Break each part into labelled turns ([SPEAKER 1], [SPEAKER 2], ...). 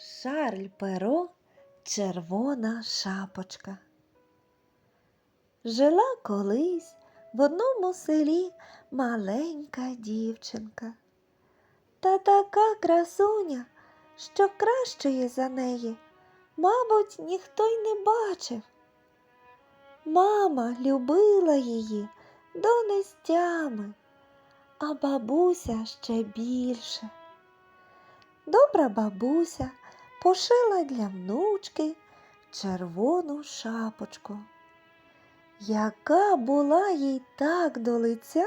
[SPEAKER 1] Шарль Перо Червона шапочка. Жила колись в одному селі маленька дівчинка. Та така красуня, що кращої за неї, мабуть, ніхто й не бачив. Мама любила її до нестями, а бабуся ще більше. Добра бабуся пошила для внучки червону шапочку, яка була їй так до лиця,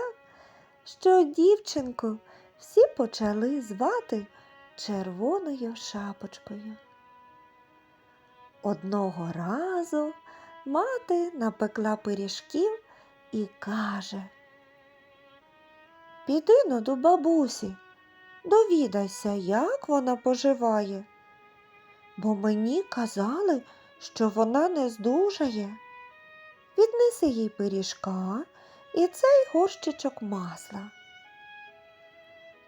[SPEAKER 1] що дівчинку всі почали звати червоною шапочкою. Одного разу мати напекла пиріжків і каже Піди но до бабусі, довідайся, як вона поживає, бо мені казали, що вона не здужає. Віднеси їй пиріжка і цей горщичок масла.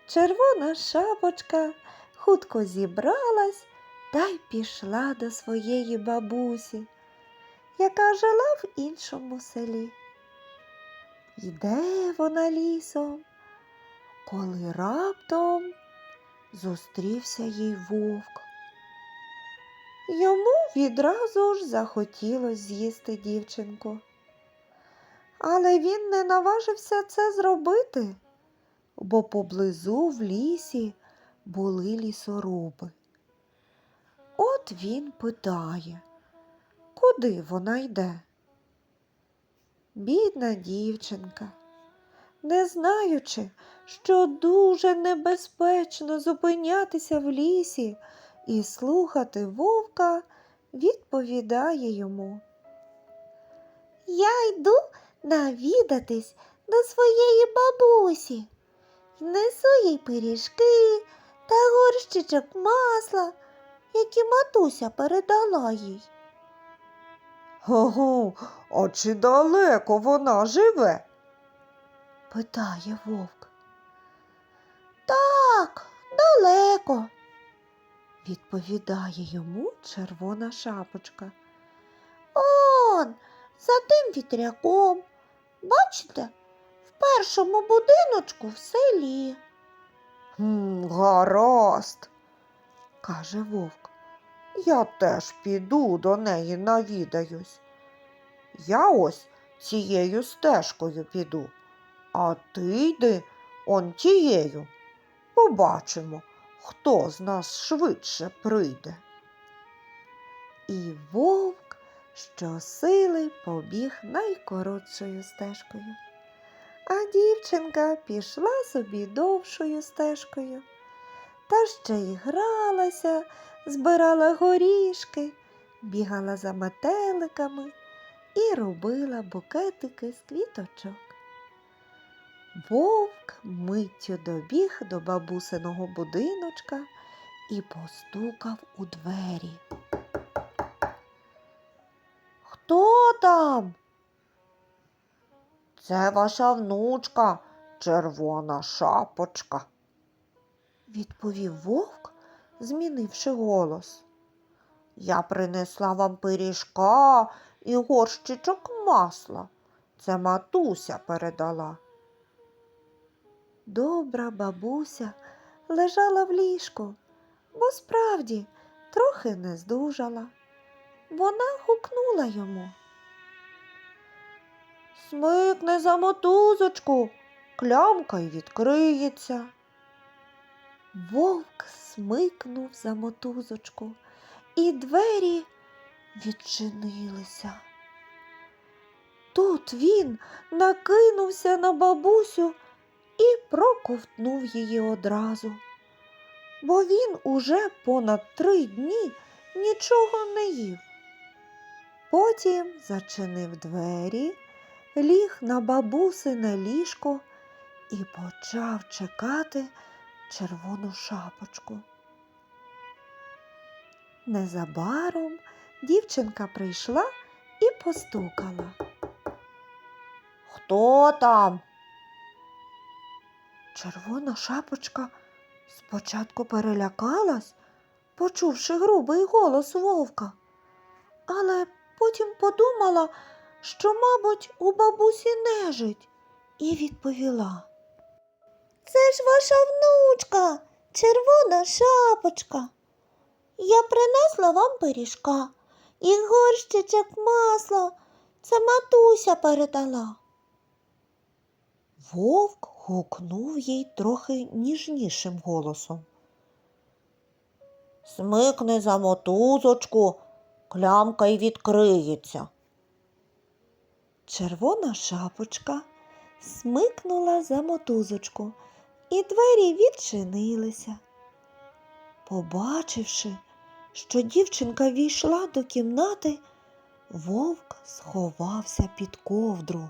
[SPEAKER 1] Червона шапочка хутко зібралась та й пішла до своєї бабусі, яка жила в іншому селі. Йде вона лісом, коли раптом зустрівся їй вовк. Йому відразу ж захотілось з'їсти дівчинку. Але він не наважився це зробити, бо поблизу в лісі були лісоруби. От він питає, куди вона йде? Бідна дівчинка, не знаючи, що дуже небезпечно зупинятися в лісі і слухати вовка, відповідає йому. Я йду навідатись до своєї бабусі. Несу їй пиріжки та горщичок масла, які матуся передала їй.
[SPEAKER 2] Ого, а чи далеко вона живе?
[SPEAKER 1] питає вовк. Так, далеко, відповідає йому червона шапочка. Он, за тим вітряком. Бачите, в першому будиночку в селі,
[SPEAKER 2] Хм, гаразд.
[SPEAKER 1] каже вовк.
[SPEAKER 2] Я теж піду до неї навідаюсь. Я ось цією стежкою піду, а ти йди он тією. Побачимо, хто з нас швидше прийде.
[SPEAKER 1] І вовк щосили побіг найкоротшою стежкою. А дівчинка пішла собі довшою стежкою. Та ще й гралася, збирала горішки, бігала за метеликами і робила букетики з квіточок. Вовк миттю добіг до бабусиного будиночка і постукав у двері. Хто там?
[SPEAKER 2] Це ваша внучка, червона шапочка.
[SPEAKER 1] відповів вовк, змінивши голос.
[SPEAKER 2] Я принесла вам пиріжка і горщичок масла. Це матуся передала.
[SPEAKER 1] Добра бабуся лежала в ліжку, бо справді трохи не здужала. Вона гукнула йому.
[SPEAKER 2] Смикни за мотузочку, клямка й відкриється.
[SPEAKER 1] Вовк смикнув за мотузочку, і двері відчинилися. Тут він накинувся на бабусю проковтнув її одразу, бо він уже понад три дні нічого не їв. Потім зачинив двері, ліг на бабусине ліжко і почав чекати червону шапочку. Незабаром дівчинка прийшла і постукала.
[SPEAKER 2] Хто там?
[SPEAKER 1] Червона шапочка спочатку перелякалась, почувши грубий голос вовка. Але потім подумала, що, мабуть, у бабусі нежить, і відповіла. Це ж ваша внучка, червона шапочка. Я принесла вам пиріжка і горщичок масла. Це матуся передала. Вовк гукнув їй трохи ніжнішим голосом. Смикни за мотузочку, клямка й відкриється. Червона шапочка смикнула за мотузочку, і двері відчинилися. Побачивши, що дівчинка війшла до кімнати, вовк сховався під ковдру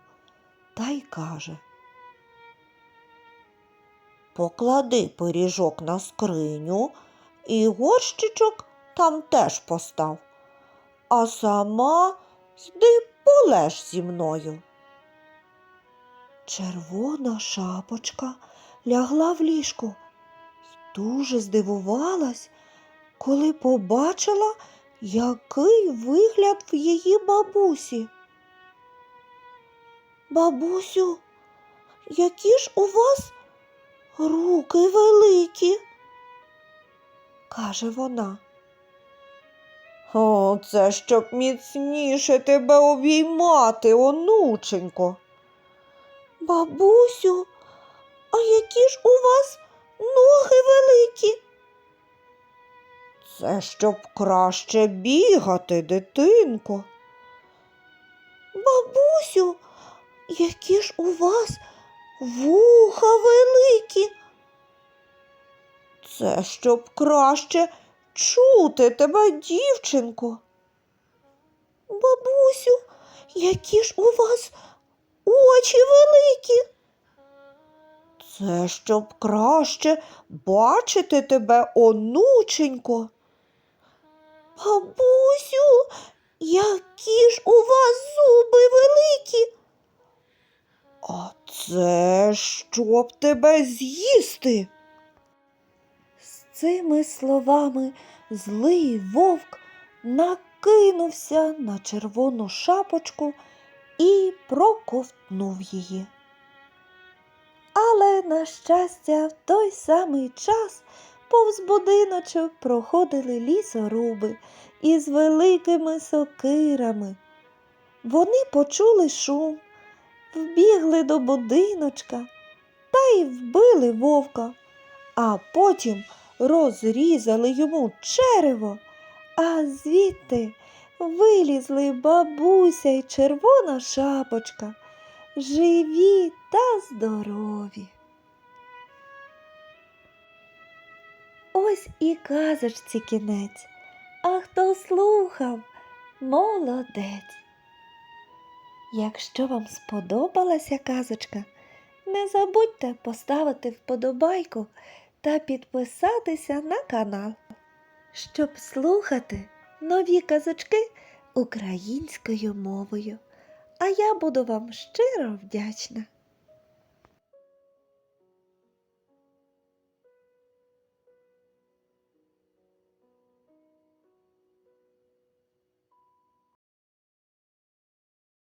[SPEAKER 1] та й каже Поклади пиріжок на скриню і горщичок там теж постав, а сама йди полеж зі мною. Червона шапочка лягла в ліжко й дуже здивувалась, коли побачила, який вигляд в її бабусі. Бабусю, які ж у вас руки великі, каже вона. О, це щоб міцніше тебе обіймати, онученько. Бабусю, а які ж у вас ноги великі? Це щоб краще бігати, дитинко. Бабусю, які ж у вас вуха великі? Це щоб краще чути тебе, дівчинко. Бабусю, які ж у вас очі великі? Це щоб краще бачити тебе, онученько. Бабусю, які ж у вас зуби великі? А це щоб тебе з'їсти. З цими словами злий вовк накинувся на червону шапочку і проковтнув її. Але, на щастя, в той самий час повз будиночок проходили лісоруби із великими сокирами. Вони почули шум, вбігли до будиночка та й вбили вовка, а потім розрізали йому черево, а звідти вилізли бабуся й червона шапочка, живі та здорові. Ось і казочці кінець, а хто слухав, молодець. Якщо вам сподобалася казочка, не забудьте поставити вподобайку та підписатися на канал, щоб слухати нові казочки українською мовою. А я буду вам щиро вдячна.